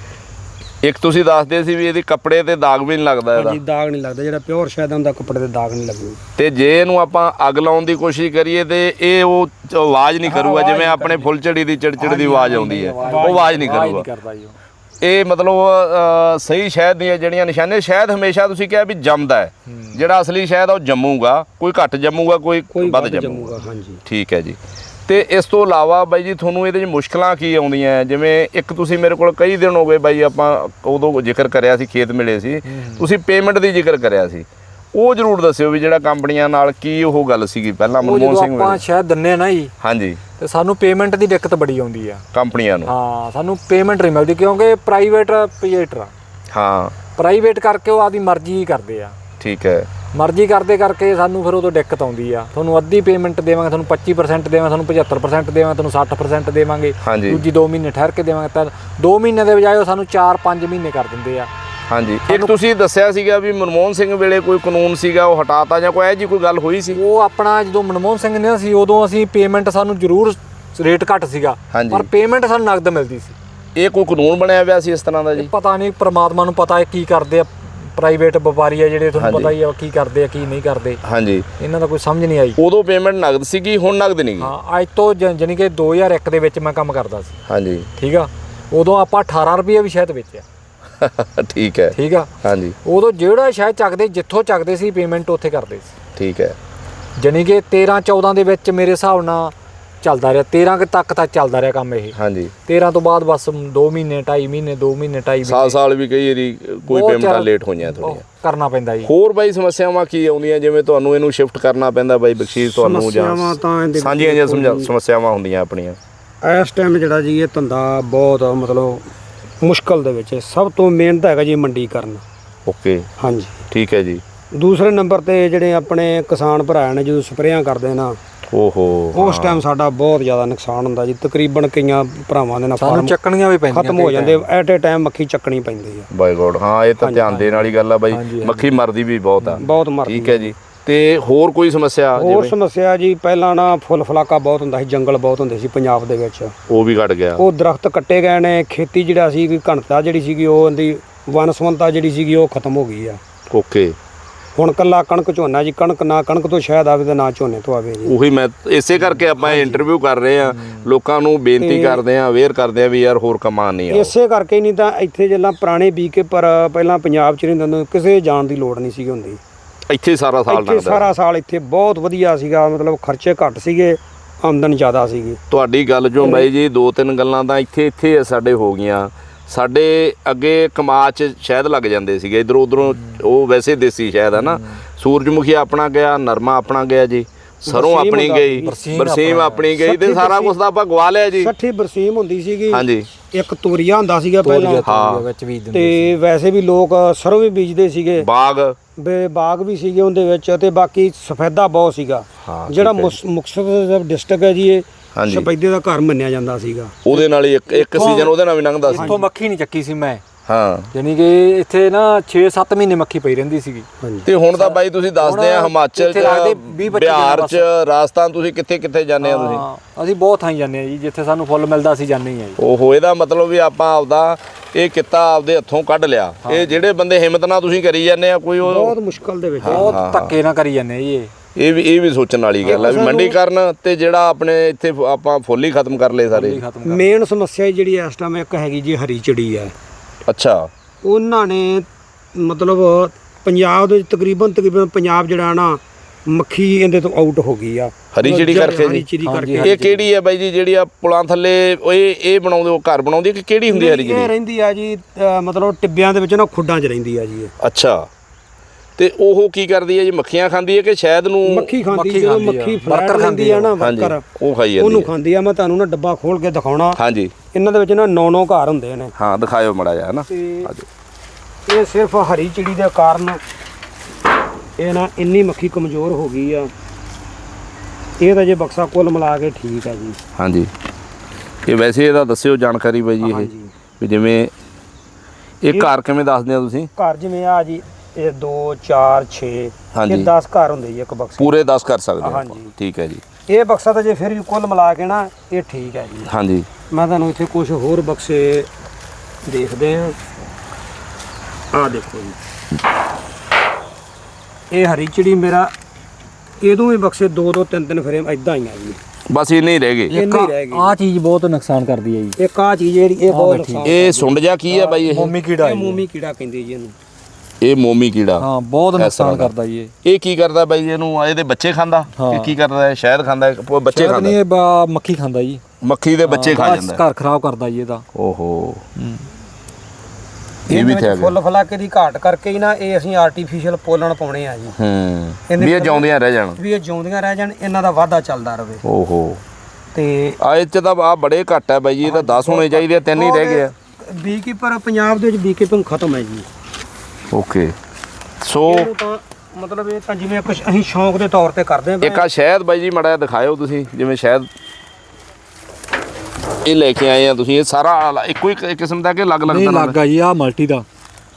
ਇੱਕ ਤੁਸੀਂ ਦੱਸਦੇ ਸੀ ਵੀ ਇਹਦੇ ਕੱਪੜੇ ਤੇ ਦਾਗ ਵੀ ਨਹੀਂ ਲੱਗਦਾ ਇਹਦਾ। ਹਾਂਜੀ ਦਾਗ ਨਹੀਂ ਲੱਗਦਾ ਜਿਹੜਾ ਪਿਓਰ ਸ਼ਾਇਦ ਹੁੰਦਾ ਕੱਪੜੇ ਤੇ ਦਾਗ ਨਹੀਂ ਲੱਗੂ ਤੇ ਜੇ ਇਹਨੂੰ ਆਪਾਂ ਅੱਗ ਲਾਉਣ ਦੀ ਕੋਸ਼ਿਸ਼ ਕਰੀਏ ਤੇ ਇਹ ਉਹ ਚ- ਆਵਾਜ਼ ਨਹੀਂ ਕਰੂਗਾ ਜਿਵੇਂ ਆਪਣੇ ਫੁੱਲਝੜੀ ਦੀ ਚਿੜਚਿੜ ਦੀ ਆਵਾਜ਼ ਆਉਂਦੀ ਹੈ। ਉਹ ਆਵਾਜ਼ ਨਹੀਂ ਕਰੂਗਾ। ਕਰਦਾ ਜੀ ਉਹ। ਇਹ ਮਤਲਬ ਸਹੀ ਸ਼ਹਿਦ ਦੀਆਂ ਜਿਹੜੀਆਂ ਨਿਸ਼ਾਨੇ ਸ਼ਹਿਦ ਹਮੇਸ਼ਾ ਤੁਸੀਂ ਕਿਹਾ ਵੀ ਜੰਮਦਾ ਹੈ। ਜਿਹੜਾ ਅਸਲੀ ਸ਼ਹਿਦ ਆ ਉਹ ਜੰਮੂਗਾ ਕੋਈ ਘੱਟ ਜੰਮੂਗਾ ਕੋਈ ਵੱਧ ਜੰਮੂਗਾ। ਹਾਂਜੀ। ਠੀਕ ਹੈ ਜੀ। ਤੇ ਇਸ ਤੋਂ ਇਲਾਵਾ ਬਾਈ ਜੀ ਤੁਹਾਨੂੰ ਇਹਦੇ 'ਚ ਮੁਸ਼ਕਲਾਂ ਕੀ ਆਉਂਦੀਆਂ? ਜਿਵੇਂ ਇੱਕ ਤੁਸੀਂ ਮੇਰੇ ਕੋਲ ਕਈ ਦਿਨ ਹੋ ਗਏ ਬਾਈ ਆਪਾਂ ਉਦੋਂ ਜ਼ਿਕਰ ਕਰਿਆ ਸੀ ਖੇਤ ਮਿਲੇ ਸੀ। ਤੁਸੀਂ ਪੇਮੈਂਟ ਦੀ ਜ਼ਿਕਰ ਕਰਿਆ ਸੀ। ਉਹ ਜ਼ਰੂਰ ਦੱਸਿਓ ਵੀ ਜਿਹੜਾ ਕੰਪਨੀਆਂ ਨਾਲ ਕੀ ਉਹ ਗੱਲ ਸੀਗੀ ਪਹਿਲਾਂ ਮਨਮੋਹਨ ਸਿੰਘ ਆਪਾਂ ਸ਼ਾਇਦ ਦਿੰਨੇ ਨਾ ਜੀ ਹਾਂਜੀ। ਤੇ ਸਾਨੂੰ ਪੇਮੈਂਟ ਦੀ ਦਿੱਕਤ ਬੜੀ ਆਉਂਦੀ ਆ। ਕੰਪਨੀਆਂ ਨੂੰ? ਹਾਂ ਸਾਨੂੰ ਪੇਮੈਂਟ ਨਹੀਂ ਮਿਲਦੀ ਕਿਉਂਕਿ ਪ੍ਰਾਈਵੇਟ ਪੀਏਟਰ ਆ। ਹਾਂ। ਪ੍ਰਾਈਵੇਟ ਕਰਕੇ ਉਹ ਆਦੀ ਮਰਜ਼ੀ ਹੀ ਕਰਦੇ ਆ। ਠੀਕ ਹੈ। ਮਰਜ਼ੀ ਕਰਦੇ ਕਰਕੇ ਸਾਨੂੰ ਫਿਰ ਉਦੋਂ ਦਿੱਕਤ ਆਉਂਦੀ ਆ। ਤੁਹਾਨੂੰ ਅੱਧੀ ਪੇਮੈਂਟ ਦੇਵਾਂਗੇ ਤੁਹਾਨੂੰ 25% ਦੇਵਾਂਗੇ ਤੁਹਾਨੂੰ 75% ਦੇਵਾਂਗੇ ਤੁਹਾਨੂੰ 60% ਦੇਵਾਂਗੇ। ਦੂਜੀ 2 ਮਹੀਨੇ ਠਹਿਰ ਕੇ ਦੇਵਾਂਗੇ। ਤਾਂ 2 ਮਹੀਨੇ ਦੇ ਬਜਾਏ ਉਹ ਸਾਨੂੰ 4-5 ਮਹੀਨੇ ਕਰ ਦਿੰਦੇ ਆ। ਹਾਂਜੀ। ਇੱਕ ਤੁਸੀਂ ਦੱਸਿਆ ਸੀਗਾ ਵੀ ਮਨਮੋਹਨ ਸਿੰਘ ਵੇਲੇ ਕੋਈ ਕਾਨੂੰਨ ਸੀਗਾ ਉਹ ਹਟਾਤਾ ਜਾਂ ਕੋਈ ਇਹ ਜੀ ਕੋਈ ਗੱਲ ਹੋਈ ਸੀ? ਉਹ ਆਪਣਾ ਜਦੋਂ ਮਨਮੋਹਨ ਸਿੰਘ ਨੇ ਸੀ ਉਦੋਂ ਅਸੀਂ ਪੇਮੈਂਟ ਸਾਨੂੰ ਜ਼ਰੂਰ ਰੇਟ ਘੱਟ ਸੀਗਾ। ਪਰ ਪੇਮੈਂਟ ਸਾਨੂੰ ਨਗਦ ਮਿਲਦੀ ਸੀ। ਇਹ ਕੋਈ ਕਾਨੂੰਨ ਬਣਿਆ ਹੋਇਆ ਸੀ ਇਸ ਤਰ੍ਹਾਂ ਦਾ ਜੀ? ਪਤਾ ਨਹੀਂ ਪ੍ਰਮਾਤਮਾ ਨੂੰ ਪਤਾ ਹੈ ਕੀ ਕਰਦੇ ਆ ਪ੍ਰਾਈਵੇਟ ਵਪਾਰੀ ਆ ਜਿਹੜੇ ਤੁਹਾਨੂੰ। ਪਤਾ ਹੀ ਆ ਕੀ ਕਰਦੇ ਆ ਕੀ ਨਹੀਂ ਕਰਦੇ। ਹਾਂਜੀ। ਇਹਨਾਂ ਦਾ ਕੋਈ ਸਮਝ ਨਹੀਂ ਆਈ। ਉਦੋਂ ਪੇਮੈਂਟ ਨਗਦ ਸੀਗੀ ਹੁਣ ਨਗਦ ਨਹੀਂ ਹਾਂ ਅੱਜ ਤੋਂ ਜ- ਜਾਣੀ ਕਿ 2001 ਦੇ ਵਿੱਚ ਮੈਂ ਕੰਮ ਕਰਦਾ ਸੀ। ਹਾਂਜੀ। ਠੀਕ ਆ? ਉਦੋਂ ਆਪਾਂ 18 ਰੁਪਏ ਵੀ ਸ਼ਾਇਦ ਵੇਚਿਆ। ਠੀਕ ਹੈ। ਠੀਕ ਆ? ਹਾਂਜੀ। ਉਦੋਂ ਜਿਹੜਾ ਸ਼ਾਇਦ ਚੱਕਦੇ ਜਿੱਥੋਂ ਚੱਕਦੇ ਸੀ ਪੇਮੈਂਟ ਉੱਥੇ ਕਰਦੇ ਸੀ। ਠੀਕ ਹੈ। ਜਾਣੀ ਕਿ 13 14 ਦੇ ਵਿੱਚ ਮੇਰੇ ਹਿਸਾਬ ਨਾਲ ਚੱਲਦਾ ਰਿਹਾ। 13 ਕੁ ਤੱਕ ਤਾਂ ਚੱਲਦਾ ਰਿਹਾ ਕੰਮ ਇਹ। ਹਾਂਜੀ। 13 ਤੋਂ ਬਾਅਦ ਬਸ 2 ਮਹੀਨੇ 2.5 ਮਹੀਨੇ 2 ਮਹੀਨੇ 2.5 ਸਾਲ ਸਾਲ ਵੀ ਕਈ ਵਾਰੀ ਕੋਈ ਪੇਮੈਂਟਾਂ ਲੇਟ ਹੋਈਆਂ ਥੋੜੀਆਂ ਕਰਨਾ ਪੈਂਦਾ ਜੀ। ਹੋਰ ਬਾਈ ਸਮੱਸਿਆਵਾਂ ਕੀ ਆਉਂਦੀਆਂ? ਜਿਵੇਂ ਤੁਹਾਨੂੰ ਇਹਨੂੰ ਸ਼ਿਫਟ ਕਰਨਾ ਪੈਂਦਾ ਬਾਈ ਬਖਸ਼ੀਸ਼ ਤੁਹਾਨੂੰ ਜਾਂ ਸਮੱਸਿਆਵਾਂ ਤਾਂ ਇਹਦੇ ਵਿੱਚ ਸਾਂਝੀਆਂ ਜਿਹੀਆਂ ਸਮਝਾ- ਸਮੱਸਿਆਵਾਂ ਹੁੰਦੀਆਂ ਆਪਣੀਆਂ। ਇਸ ਟਾਈਮ ਜਿਹੜਾ ਜੀ ਇਹ ਧੰਦਾ ਬਹੁਤ ਮਤਲਬ ਮੁਸ਼ਕਲ ਦੇ ਵਿੱਚ ਹੈ। ਸਭ ਤੋਂ ਮਿਹਨਤ ਹੈਗਾ ਜੀ ਮੰਡੀਕਰਨ ਓਕੇ ਹਾਂਜੀ। ਠੀਕ ਹੈ ਜੀ। ਦੂਸਰੇ ਨੰਬਰ ਤੇ ਜਿਹੜੇ ਆਪਣੇ ਕਿਸਾਨ ਭਰਾ ਨੇ ਜਦੋਂ ਸਪਰੇਆਂ ਕਰਦੇ ਨਾ ਓਹੋ। ਉਸ ਟਾਈਮ ਸਾਡਾ ਬਹੁਤ ਜ਼ਿਆਦਾ ਨੁਕਸਾਨ ਹੁੰਦਾ ਜੀ। ਤਕਰੀਬਨ ਕਈਆਂ ਭਰਾਵਾਂ ਦੇ ਨਾਲ ਸਾਨੂੰ ਫਾਰਮ ਚੱਕਣੀਆਂ ਵੀ ਪੈਂਦੀਆਂ ਖਤਮ ਹੋ ਜਾਂਦੇ। ਐਟ ਏ ਟਾਈਮ ਮੱਖੀ ਚੱਕਣੀ ਪੈਂਦੀ ਆ। ਬਾਈ ਗੋਡ ਹਾਂ ਇਹ ਤਾਂ ਧਿਆਨ ਦੇਣ ਵਾਲੀ ਗੱਲ ਆ ਬਾਈ। ਮੱਖੀ ਮਰਦੀ ਵੀ ਬਹੁਤ ਆ। ਬਹੁਤ ਮਰਦੀ ਠੀਕ ਹੈ ਜੀ। ਤੇ ਹੋਰ ਕੋਈ ਸਮੱਸਿਆ ਹੋਰ ਜਿਵੇਂ? ਸਮੱਸਿਆ ਜੀ ਪਹਿਲਾਂ ਨਾ ਫੁੱਲ ਫਲਾਕਾ ਬਹੁਤ ਹੁੰਦਾ ਸੀ ਜੰਗਲ ਬਹੁਤ ਹੁੰਦੇ ਸੀ ਪੰਜਾਬ ਦੇ ਵਿੱਚ। ਉਹ ਵੀ ਘਟ ਗਿਆ। ਉਹ ਦਰਖਤ ਕੱਟੇ ਗਏ ਨੇ ਖੇਤੀ ਜਿਹੜਾ ਸੀ ਕਿ ਘਣਤਾ ਜਿਹੜੀ ਸੀਗੀ ਉਹ ਉਹਦੀ ਵਨਸਵੰਤਾ ਜਿਹੜੀ ਸੀਗੀ ਉਹ ਖਤਮ ਹੋ ਗਈ ਆ। ਓਕੇ। ਹੁਣ ਕੱਲਾ ਕਣਕ ਝੋਨਾ ਜੀ ਕਣਕ ਨਾ ਕਣਕ ਤੋਂ ਸ਼ਾਇਦ ਆਵੇ ਤੇ ਨਾ ਝੋਨੇ ਤੋਂ ਆਵੇ ਜੀ। ਉਹੀ ਮੈਂ ਇਸੇ ਕਰਕੇ ਆਪਾਂ ਇੰਟਰਵਿਊ ਕਰ ਰਹੇ ਆ। ਲੋਕਾਂ ਨੂੰ ਬੇਨਤੀ ਕਰਦੇ ਆ ਅਵੇਅਰ ਕਰਦੇ ਆ ਵੀ ਯਾਰ ਹੋਰ ਕਮਾਨ ਨਹੀਂ ਆ। ਇਸੇ ਕਰਕੇ ਹੀ ਨਹੀਂ ਤਾਂ ਇੱਥੇ ਜਿਹੜਾ ਪੁਰਾਣੇ ਬੀਕੇ ਪਰ ਪਹਿਲਾਂ ਪੰਜਾਬ ਚ ਨਹੀਂ ਹੁੰਦੇ ਕਿਸੇ ਜਾਣ ਦੀ ਲੋੜ ਨਹੀਂ ਸੀ ਹੁੰਦੀ। ਇੱਥੇ ਸਾਰਾ ਸਾਲ ਇੱਥੇ ਲੰਘਦਾ ਸਾਰਾ ਸਾਲ ਇੱਥੇ ਬਹੁਤ ਵਧੀਆ ਸੀਗਾ ਮਤਲਬ ਖਰਚੇ ਘੱਟ ਸੀਗੇ ਆਮਦਨ ਜ਼ਿਆਦਾ ਸੀਗੀ। ਤੁਹਾਡੀ ਗੱਲ ਚੋਂ ਬਾਈ ਜੀ ਦੋ ਤਿੰਨ ਗੱਲਾਂ ਤਾਂ ਇੱਥੇ ਇੱਥੇ ਸਾਡੇ ਹੋ ਗਈਆਂ। ਸਾਡੇ ਅੱਗੇ ਕਮਾਚ ਸ਼ਹਿਦ ਲੱਗ ਜਾਂਦੇ ਸੀਗੇ। ਇਧਰੋਂ ਉਧਰੋਂ ਉਹ ਵੈਸੇ ਦੇਸੀ ਸ਼ਹਿਦ ਹੈ ਨਾ। ਸੂਰਜਮੁਖੀ ਆਪਣਾ ਗਿਆ ਨਰਮਾ ਆਪਣਾ ਗਿਆ ਜੀ। ਸਰੋਂ ਬਰਸੀਮ ਆਪਣੀ ਹੁੰਦਾ ਗਈ ਸੀ। ਬਰਸੀਮ ਆਪਣਾ ਗਈ ਤੇ ਸਾਰਾ। ਕੁਝ ਤਾਂ ਆਪਾਂ ਗਵਾ ਲਿਆ ਜੀ। 60 ਬਰਸੀਮ ਹੁੰਦੀ ਸੀਗੀ। ਹਾਂਜੀ। ਇੱਕ ਤੋਰੀਆ ਹੁੰਦਾ ਸੀਗਾ ਪਹਿਲਾਂ। ਤੋਰੀਆ ਹਾਂ। ਵਿੱਚ ਵੀ ਦਿੰਦੇ ਤੇ ਵੈਸੇ ਵੀ ਲੋਕ ਸਰੋਂ ਵੀ ਬੀਜਦੇ ਸੀਗੇ। ਬਾਗ। ਬੇ ਬਾਗ ਵੀ ਸੀਗੇ ਉਹਦੇ ਵਿੱਚ ਤੇ ਬਾਕੀ ਸਫੈਦਾ ਬਹੁਤ ਸੀਗਾ ਹਾਂ, ਠੀਕ ਜਿਹੜਾ ਹੈ ਜੀ। ਮੁਕਤਸਰ ਦਾ ਡਿਸਟ੍ਰਿਕਟ ਹੈ ਜੀ ਇਹ ਹਾਂਜੀ। ਸਫੈਦੇ ਦਾ ਘਰ ਮੰਨਿਆ ਜਾਂਦਾ ਸੀਗਾ ਉਹਦੇ ਨਾਲ ਹੀ ਇੱਕ ਇੱਕ ਸੀਜ਼ਨ ਉਹਦੇ ਨਾਲ ਵੀ ਲੰਘਦਾ ਸੀ ਇੱਥੋਂ ਮੱਖੀ ਨਹੀਂ ਚੱਕੀ ਸੀ ਮੈਂ ਹਾਂ। ਯਾਨੀ ਕਿ ਇੱਥੇ ਨਾ 6-7 ਮਹੀਨੇ ਮੱਖੀ ਪਈ ਰਹਿੰਦੀ ਸੀਗੀ। ਤੇ ਹੁਣ ਤਾਂ ਬਾਈ ਤੁਸੀਂ ਦੱਸਦੇ ਆ ਹਿਮਾਚਲ ਇੱਥੇ ਲੱਗਦੇ ਬਿਹਾਰ। ਚ ਰਾਜਸਥਾਨ ਤੁਸੀਂ ਕਿੱਥੇ ਕਿੱਥੇ ਜਾਂਦੇ ਆ ਤੁਸੀਂ? ਹਾਂ, ਅਸੀਂ ਬਹੁਤ ਥਾਈਂ ਜਾਂਦੇ ਆ ਜੀ ਜਿੱਥੇ ਸਾਨੂੰ ਫੁੱਲ ਮਿਲਦਾ ਅਸੀਂ ਜਾਂਦੇ ਹੀ ਆ ਜੀ। ਓਹੋ ਇਹਦਾ ਮਤਲਬ ਵੀ ਆਪਾਂ ਆਪਦਾ ਇਹ ਕਿੱਤਾ ਆਪਦੇ ਹੱਥੋਂ ਕੱਢ ਲਿਆ। ਇਹ ਜਿਹੜੇ ਬੰਦੇ ਹਿੰਮਤ ਨਾਲ ਤੁਸੀਂ ਕਰੀ ਜਾਂਦੇ ਆ ਕੋਈ ਉਹ ਬਹੁਤ ਮੁਸ਼ਕਲ ਦੇ ਵਿੱਚ। ਬਹੁਤ ਧੱਕੇ ਨਾਲ ਕਰੀ ਜਾਂਦੇ ਆ ਜੀ ਇਹ। ਇਹ ਵੀ ਇਹ ਵੀ ਸੋਚਣ ਵਾਲੀ ਗੱਲ ਹੈ ਵੀ ਮੰਡੀਕਰਨ ਤੇ ਜਿਹੜਾ ਆਪਣੇ ਇੱਥੇ ਫ- ਆਪਾਂ ਫੁੱਲ ਹੀ ਖਤਮ ਕਰ ਲਏ ਸਾਰੇ। ਖਤਮ ਮੇਨ ਸਮੱਸਿਆ ਹੀ ਜਿਹੜੀ ਇਸ ਟਾਈਮ ਇੱਕ ਹੈਗੀ ਜੀ ਹਰੀ ਚਿੜੀ ਹੈ। ਅੱਛਾ। ਉਹਨਾਂ ਨੇ ਮਤਲਬ ਪੰਜਾਬ ਦੇ ਵਿੱਚ ਤਕਰੀਬਨ ਤਕਰੀਬਨ ਪੰਜਾਬ ਜਿਹੜਾ ਨਾ ਮੱਖੀ ਇਹਦੇ ਤੋਂ ਆਊਟ ਹੋ ਗਈ ਆ। ਹਰੀ ਚਿੜੀ ਕਰਕੇ ਹਰੀ ਚਿੜੀ ਕਰਕੇ। ਇਹ ਕਿਹੜੀ ਹੈ ਬਾਈ ਜੀ ਜਿਹੜੀ ਆ ਪੁਲਾਂ ਥੱਲੇ ਇਹ ਇਹ ਬਣਾਉਂਦੇ ਉਹ ਘਰ ਬਣਾਉਂਦੀ ਕਿ ਕਿਹੜੀ ਹੁੰਦੀ ਹੈ ਹਰੀ ਇਹ ਰਹਿੰਦੀ ਆ ਜੀ ਮਤਲਬ ਟਿੱਬਿਆਂ ਦੇ ਵਿੱਚ ਨਾ ਖੁੱਡਾਂ 'ਚ ਰਹਿੰਦੀ ਆ ਜੀ ਇਹ। ਅੱਛਾ। ਤੇ ਉਹ ਕੀ ਕਰਦੀ ਹੈ ਜੀ ਮੱਖੀਆਂ ਖਾਂਦੀ ਹੈ ਕਿ ਸ਼ਾਇਦ ਨੂੰ ਮੱਖੀ ਖਾਂਦੀ ਜਦੋਂ ਮੱਖੀ ਵਰਕਰ ਫਲੈਟ ਖਾਂਦੀ ਆ ਨਾ ਵਰਕਰ ਉਹ ਖਾਈ ਜਾਂਦੀ ਉਹਨੂੰ ਖਾਂਦੀ ਆ ਮੈਂ ਤੁਹਾਨੂੰ ਨਾ ਡੱਬਾ ਖੋਲ ਕੇ ਦਿਖਾਉਣਾ। ਹਾਂਜੀ। ਇਹਨਾਂ ਦੇ ਵਿੱਚ ਨਾ ਨੌ ਨੌ ਘਰ ਹੁੰਦੇ ਨੇ। ਹਾਂ ਦਿਖਾਇਓ ਮੜਾ ਜਾ ਹਨਾ। ਇਹ ਸਿਰਫ ਹਰੀ ਚਿੜੀ ਦੇ ਕਾਰਨ ਇਹ ਨਾ ਇੰਨੀ ਮੱਖੀ ਕਮਜ਼ੋਰ ਹੋ ਗਈ ਆ। ਇਹ ਤਾਂ ਜੇ ਬਕਸਾ ਕੁੱਲ ਮਿਲਾ ਕੇ ਠੀਕ ਆ ਜੀ। ਹਾਂਜੀ। ਇਹ ਵੈਸੇ ਇਹਦਾ ਦੱਸਿਓ ਜਾਣਕਾਰੀ ਬਾਈ ਜੀ ਇਹ ਹਾਂਜੀ। ਵੀ ਜਿਵੇਂ ਇਹ ਘਰ ਕਿਵੇਂ ਦੱਸਦੇ ਆ ਤੁਸੀਂ? ਘਰ ਜਿਵੇਂ ਆ ਜੀ ਇਹ 2 4 6 ਹਾਂਜੀ। ਇਹ 10 ਘਰ ਹੁੰਦੇ ਜੀ ਇੱਕ ਬਕਸੇ। ਪੂਰੇ 10 ਕਰ ਸਕਦੇ ਆ ਆਪਾਂ। ਹਾਂਜੀ। ਠੀਕ ਹੈ ਜੀ। ਇਹ ਬਕਸਾ ਤਾਂ ਜੇ ਫਿਰ ਵੀ ਕੁੱਲ ਮਿਲਾ ਕੇ ਨਾ ਇਹ ਠੀਕ ਹੈ ਜੀ। ਹਾਂਜੀ। ਮੈਂ ਤੁਹਾਨੂੰ ਇੱਥੇ ਕੁਝ ਹੋਰ ਬਕਸੇ ਦੇਖਦੇ ਹਾਂ। ਆ ਦੇਖੋ ਜੀ। ਇਹ ਹਰੀ ਚਿੜੀ ਮੇਰਾ ਇਹਦੋਂ ਵੀ ਬਕਸੇ ਦੋ ਦੋ ਤਿੰਨ ਤਿੰਨ ਫਰੇਮ ਇਦਾਂ ਹੀ ਆ ਜੀ। ਬਸ ਇੰਨੇ ਹੀ ਰਹਿ ਗਏ। ਇੰਨੇ ਹੀ ਰਹਿ ਗਏ। ਆ ਚੀਜ਼ ਬਹੁਤ ਨੁਕਸਾਨ ਕਰਦੀ ਹੈ ਜੀ। ਇੱਕ ਆ ਚੀਜ਼ ਜਿਹੜੀ ਇਹ ਬਹੁਤ। ਨੁਕਸਾਨ ਇਹ ਸੁੰਡ ਜਾ ਕੀ ਹੈ ਬਾਈ ਇਹ? ਮੋਮੀ ਕੀੜਾ ਇਹ ਹੈ। ਮੂਮੀ ਕੀੜਾ ਕਹਿੰਦੇ ਜੀ ਇਹਨੂੰ। ਇਹ ਮੋਮੀ ਕੀੜਾ। ਹਾਂ ਬਹੁਤ ਨੁਕਸਾਨ। ਕਰਦਾ ਜੀ ਇਹ। ਇਹ ਕੀ ਕਰਦਾ ਬਾਈ ਇਹਨੂੰ ਇਹਦੇ ਬੱਚੇ ਖਾਂਦਾ? ਕੀ ਕਰਦਾ ਹੈ? ਸ਼ਾਇਦ ਖਾਂਦਾ ਹੈ, ਬੱਚੇ ਸ਼ਾਇਦ ਨਹੀਂ ਖਾਂਦਾ ਇਹ ਮੱਖੀ ਖਾਂਦਾ ਜੀ। ਮੱਖੀ ਦੇ ਬੱਚੇ ਖਾ ਜਾਂਦਾ। ਘਰ ਖਰਾਬ ਕਰਦਾ ਜੀ ਇਹਦਾ। ਓਹੋ। ਇਹ ਵੀ ਤੇ ਫੁੱਲ ਫਲਾਕੇ ਦੀ ਘਾਟ ਕਰਕੇ ਹੀ ਨਾ ਇਹ ਅਸੀਂ ਆਰਟੀਫੀਸ਼ੀਅਲ ਪੋਲਣ ਪਾਉਣੇ ਆ ਜੀ। ਹੂੰ। ਵੀ ਇਹ ਜਾਉਂਦੀਆਂ ਰਹਿ ਜਾਣ। ਵੀ ਇਹ ਜਿਉਂਦੀਆਂ ਰਹਿ ਜਾਣ ਇਹਨਾਂ ਦਾ ਵਾਧਾ ਚੱਲਦਾ ਰਹੇ ਓਹੋ। ਤੇ ਆ ਇਹ ਚ ਤਾਂ ਆ ਬੜੇ ਘੱਟ ਹੈ ਬਾਈ ਜੀ ਇਹ ਤਾਂ 10 ਹੋਣੇ ਚਾਹੀਦੇ ਆ ਤਿੰਨ ਹੀ ਰਹਿ ਗਏ ਆ। ਬੀਕੀਪਰ ਪੰਜਾਬ ਦੇ ਵਿੱਚ ਬੀਕੀਪਿੰਗ ਖਤਮ ਹੈ ਜੀ। ਓਕੇ। ਸੋ ਇਹਨੂੰ ਤਾਂ ਮਤਲਬ ਇਹ ਤਾਂ ਜਿਵੇਂ ਕੁਝ ਅਸੀਂ ਸ਼ੌਂਕ ਦੇ ਤੌਰ ਤੇ ਕਰਦੇ ਹਾਂ ਇੱਕ ਆ ਸ਼ਹਿਦ ਬਾਈ ਜੀ ਮੜਾ ਦਿਖਾਇਓ ਤੁਸੀਂ ਜਿਵੇਂ ਸ਼ਹਿਦ ਇਹ ਲੈ ਕੇ ਆਏ ਆ ਤੁਸੀਂ ਇਹ ਸਾਰਾ ਇੱਕੋ ਹੀ ਕਿਸਮ ਦਾ ਕਿ ਅਲੱਗ-ਅਲੱਗ ਨਹੀਂ ਤਰ੍ਹਾਂ ਦਾ ਲੱਗਾ ਜੀ ਆ ਮਲਟੀ ਦਾ।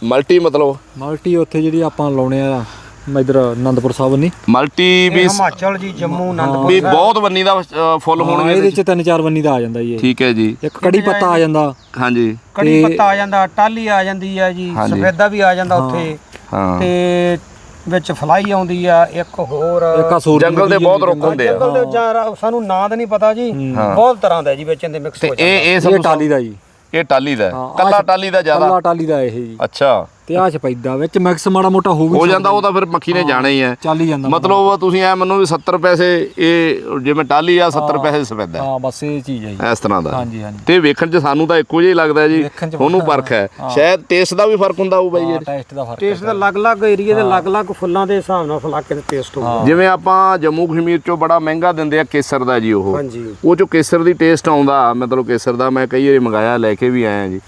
ਮਲਟੀ ਮਤਲਬ? ਮਲਟੀ ਉੱਥੇ ਜਿਹੜੀ ਆਪਾਂ ਲਾਉਣੇ ਆ ਇਧਰ ਆਨੰਦਪੁਰ ਸਾਹਿਬ ਨਹੀਂ ਮਲਟੀ ਵੀ ਹਿਮਾਚਲ ਜੀ ਜੰਮੂ ਅਨੰਦਪੁਰ ਵੀ ਬਹੁਤ ਵੰਨੀ ਦਾ ਫੁੱਲ ਹੋਣਗੇ ਇਹਦੇ ਚ ਤਿੰਨ ਚਾਰ ਵੰਨੀ ਦਾ ਆ ਜਾਂਦਾ ਜੀ ਇਹ। ਠੀਕ ਹੈ ਜੀ। ਇੱਕ ਕੜੀ ਪੱਤਾ ਆ ਜਾਂਦਾ। ਹਾਂਜੀ। ਕੜੀ ਪੱਤਾ ਆ ਜਾਂਦਾ ਟਾਲੀ ਆ ਜਾਂਦੀ ਆ ਜੀ। ਸਫੈਦਾ ਵੀ ਆ ਜਾਂਦਾ ਉੱਥੇ। ਹਾਂ। ਤੇ ਵਿੱਚ ਫਲਾਈ ਆਉਂਦੀ ਆ ਇੱਕ ਹੋਰ। ਇੱਕ ਆ ਸੂਰਜ ਜੰਗਲ ਦੇ ਬਹੁਤ ਰੁੱਖ ਹੁੰਦੇ ਆ। ਜੰਗਲ ਦੇ ਸਾਨੂੰ ਨਾਂ ਤਾਂ ਨਹੀਂ ਪਤਾ ਜੀ। ਬਹੁਤ ਤਰ੍ਹਾਂ ਦਾ ਜੀ ਵਿੱਚ ਇਹਦੇ ਮਿਕਸ ਹੋ ਇਹ ਇਹ ਇਹ ਸਭ ਟਾਲੀ ਦਾ ਜੀ। ਇਹ ਟਾਲੀ ਦਾ ਕੱਲਾ ਟਾਲੀ ਦਾ ਜ਼ਿਆਦਾ? ਕੱਲਾ ਟਾਲੀ ਦਾ ਇਹ ਜੀ। ਅੱਛਾ। ਤੇ ਆ ਸਪੈਦਾ ਵਿੱਚ ਮਿਕਸ ਮਾੜਾ ਮੋਟਾ ਹੋ ਵੀ ਹੋ ਜਾਂਦਾ ਉਹ ਤਾਂ ਫਿਰ ਮੱਖੀ ਨੇ ਜਾਣਾ ਹੀ ਹੈ। ਚੱਲ ਹੀ ਜਾਂਦਾ ਮਤਲਬ ਤੁਸੀਂ ਐ ਮੰਨੋ ਵੀ 70 ਪੈਸੇ ਇਹ ਜਿਵੇਂ ਟਾਲੀ ਆ 70 ਪੈਸੇ ਸਫੈਦਾ ਹਾਂ ਬਸ ਇਹ ਚੀਜ਼ ਹੈ ਜੀ। ਇਸ ਤਰ੍ਹਾਂ ਦਾ। ਹਾਂਜੀ ਹਾਂਜੀ। ਤੇ ਵੇਖਣ 'ਚ ਸਾਨੂੰ ਤਾਂ ਇੱਕੋ ਜਿਹਾ ਹੀ ਲੱਗਦਾ ਜੀ। ਉਹਨੂੰ ਫ਼ਰਕ ਹੈ। ਸ਼ਾਇਦ ਟੇਸਟ ਦਾ ਵੀ ਫ਼ਰਕ ਹੁੰਦਾ ਹੋਊ ਬਾਈ ਇਹ। ਟੇਸਟ ਦਾ ਫ਼ਰਕ ਟੇਸਟ ਦਾ ਅਲੱਗ-ਅਲੱਗ ਏਰੀਆ ਦੇ ਅਲੱਗ-ਅਲੱਗ ਫੁੱਲਾਂ ਦੇ ਹਿਸਾਬ ਨਾਲ ਫਲਾਕੇ ਦਾ ਟੇਸਟ ਹੋਊਗਾ। ਜਿਵੇਂ ਆਪਾਂ ਜੰਮੂ ਕਸ਼ਮੀਰ 'ਚੋਂ ਬੜਾ ਮਹਿੰਗਾ ਦਿੰਦੇ ਆ ਕੇਸਰ ਦਾ ਜੀ ਉਹ। ਹਾਂਜੀ। ਉਹ 'ਚੋਂ ਕੇਸਰ ਦੀ ਟੇਸਟ ਆਉਂਦਾ ਮਤਲਬ ਕੇਸਰ ਦਾ ਮੈਂ ਕਈ ਵਾਰੀ ਮੰਗਾਇਆ ਲੈ ਕੇ ਵੀ ਆਇਆ ਜੀ।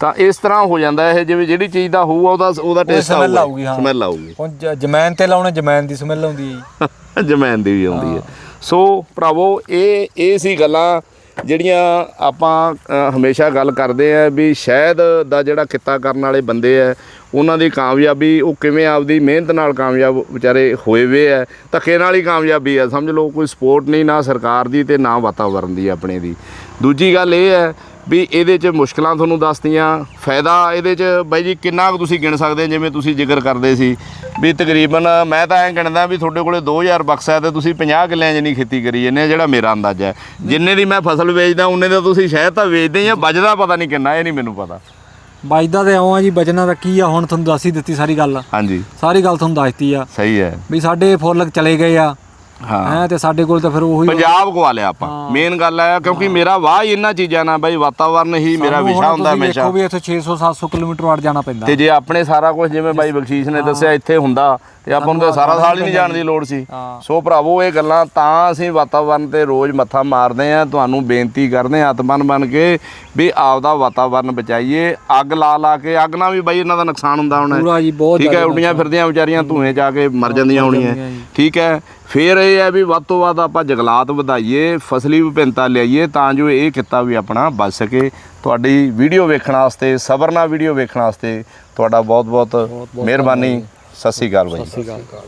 ਤਾਂ ਇਸ ਤਰ੍ਹਾਂ ਹੋ ਜਾਂਦਾ ਇਹ ਜਿਵੇਂ ਜਿਹੜੀ ਚੀਜ਼ ਦਾ ਹੋਊਗਾ ਉਹਦਾ ਉਹਦਾ ਟੇਸਟ smell ਆਊਗੀ, ਹਾਂ। ਸਮੈਲ ਆਊਗੀ। ਹੁਣ ਜਮੈਨ ਤੇ ਲਾਉਣੇ ਜਮੈਨ ਦੀ ਸਮੈਲ ਆਉਂਦੀ ਹੈ ਜਮੈਨ ਦੀ ਵੀ ਆਉਂਦੀ ਹੈ। ਸੋ ਭਰਾਵੋ ਇਹ ਇਹ ਸੀ ਗੱਲਾਂ ਜਿਹੜੀਆਂ ਆਪਾਂ ਹਮੇਸ਼ਾ ਗੱਲ ਕਰਦੇ ਆ ਵੀ ਸ਼ਹਿਦ ਦਾ ਜਿਹੜਾ ਕਿੱਤਾ ਕਰਨ ਵਾਲੇ ਬੰਦੇ ਆ ਉਹਨਾਂ ਦੀ ਕਾਮਯਾਬੀ ਉਹ ਕਿਵੇਂ ਆਪਦੀ ਮਿਹਨਤ ਨਾਲ ਕਾਮਯਾਬ ਵਿਚਾਰੇ ਹੋਏ ਵੇ ਆ ਧੱਕੇ ਨਾਲ ਹੀ ਕਾਮਯਾਬੀ ਆ। ਸਮਝ ਲਓ ਕੋਈ ਸਪੋਰਟ ਨਹੀਂ ਨਾ ਸਰਕਾਰ ਦੀ ਤੇ ਨਾ ਵਾਤਾਵਰਣ ਦੀ ਆਪਣੇ ਦੀ। ਦੂਜੀ ਗੱਲ ਇਹ ਹੈ ਵੀ ਇਹਦੇ 'ਚ ਮੁਸ਼ਕਲਾਂ ਤੁਹਾਨੂੰ ਦੱਸਤੀਆਂ ਫਾਇਦਾ ਇਹਦੇ 'ਚ ਬਾਈ ਜੀ ਕਿੰਨਾ ਕੁ ਤੁਸੀਂ ਗਿਣ ਸਕਦੇ ਹੋ? ਜਿਵੇਂ ਤੁਸੀਂ ਜ਼ਿਕਰ ਕਰਦੇ ਸੀ। ਵੀ ਤਕਰੀਬਨ ਮੈਂ ਤਾਂ ਐਂ ਗਿਣਦਾ ਵੀ ਤੁਹਾਡੇ ਕੋਲੇ 2000 ਬਕਸਾ ਹੈ ਤੇ ਤੁਸੀਂ 50 ਕਿੱਲਿਆਂ ਜਿੰਨੀ ਖੇਤੀ ਕਰੀ ਆ ਜਿਹੜਾ ਮੇਰਾ ਅੰਦਾਜ਼ਾ ਹੈ। ਜਿੰਨੇ ਦੀ ਮੈਂ ਫਸਲ ਵੇਚਦਾ ਉਹਨੇ ਦਾ ਤੁਸੀਂ ਸ਼ਾਇਦ ਤਾਂ ਵੇਚਦੇ ਜਾਂ ਬਚਦਾ ਪਤਾ ਨਹੀਂ ਕਿੰਨਾ ਇਹ ਨਹੀਂ ਮੈਨੂੰ ਪਤਾ। ਬਾਜਦਾ ਤੇ ਆਉਂ ਆ ਜੀ ਬਚਣਾ ਦਾ ਕੀ ਆ ਹੁਣ ਤੁਹਾਨੂੰ ਦੱਸ ਹੀ ਦਿੱਤੀ ਸਾਰੀ ਗੱਲ। ਹਾਂਜੀ। ਸਾਰੀ ਗੱਲ ਤੁਹਾਨੂੰ ਦੱਸਤੀ ਆ। ਸਹੀ ਹੈ। ਵੀ ਸਾਡੇ ਫੁੱਲ ਚਲੇ ਗਏ ਆ ਹਾਂ। ਹੈ ਤੇ ਸਾਡੇ ਕੋਲ ਤਾਂ ਫਿਰ ਉਹੀ ਪੰਜਾਬ ਗਵਾ ਲਿਆ ਆਪਾਂ। ਮੇਨ ਗੱਲ ਹੈ ਕਿਉਂਕਿ ਮੇਰਾ ਵਾਹ ਹੀ ਇਹਨਾਂ ਚੀਜ਼ਾਂ ਨਾਲ ਬਾਈ ਵਾਤਾਵਰਨ ਹੀ ਮੇਰਾ ਸਾਨੂੰ ਵਿਸ਼ਾ ਹੁੰਦਾ ਤੁਸੀਂ ਹਮੇਸ਼ਾ। ਦੇਖੋ ਵੀ ਇੱਥੇ 600 700 ਕਿਲੋਮੀਟਰ ਵਾਟ ਜਾਣਾ ਪੈਂਦਾ। ਤੇ ਜੇ ਆਪਣੇ ਸਾਰਾ ਕੁਝ ਜਿਵੇਂ ਬਾਈ ਬਖਸ਼ੀਸ਼ ਨੇ ਦੱਸਿਆ ਇੱਥੇ ਹੁੰਦਾ। ਤੇ ਆਪਾਂ ਨੂੰ ਤਾਂ ਸਾਰਾ ਸਾਲ ਹੀ ਨਹੀਂ ਜਾਣ ਦੀ ਲੋੜ ਸੀ। ਹਾਂ। ਸੋ ਭਰਾਵੋ ਇਹ ਗੱਲਾਂ ਤਾਂ ਅਸੀਂ ਵਾਤਾਵਰਨ ਤੇ ਰੋਜ਼ ਮੱਥਾ ਮਾਰਦੇ ਆ ਤੁਹਾਨੂੰ ਬੇਨਤੀ ਕਰਦੇ ਆ ਆਤਮਨ ਬਣ ਕੇ ਵੀ ਆਪਦਾ ਵਾਤਾਵਰਨ ਬਚਾਈਏ। ਅੱਗ ਲਾ ਲਾ ਕੇ ਅੱਗ ਨਾਲ ਵੀ ਬਾਈ ਇਹਨਾਂ ਦਾ ਨੁਕਸਾਨ ਹੁੰਦਾ ਹੋਣਾ। ਪੂਰਾ ਜੀ ਬਹੁਤ ਠੀਕ ਹੈ ਜ਼ਿਆਦਾ ਉੱਡੀਆਂ ਫਿਰਦੀਆਂ ਵਿਚਾਰੀਆਂ ਧੂਏ ਜਾ ਕੇ ਮਰ ਜਾਂਦੀਆਂ ਹੋਣੀਆਂ। ਠੀਕ ਹੈ ਫਿਰ ਇਹ ਹੈ ਵੀ ਵੱਧ ਤੋਂ ਵੱਧ ਆਪਾਂ ਜੰਗਲਾਤ ਵਧਾਈਏ ਫਸਲੀ ਵਿਭਿੰਨਤਾ ਲਿਆਈਏ ਤਾਂ ਜੋ ਇਹ ਕਿੱਤਾ ਵੀ ਆਪਣਾ ਬਚ ਸਕੇ। ਤੁਹਾਡੀ ਵੀਡੀਓ ਵੇਖਣ ਵਾਸਤੇ ਸਬਰ ਨਾਲ ਵੀਡੀਓ ਵੇਖਣ ਵਾਸਤੇ ਤੁਹਾਡਾ ਬਹੁਤ ਬਹੁਤ ਮਿਹਰਬਾਨੀ। ਸਤਿ ਸ੍ਰੀ ਅਕਾਲ ਬਾਈ। ਸਤਿ ਸ਼੍ਰੀ ਅਕਾਲ।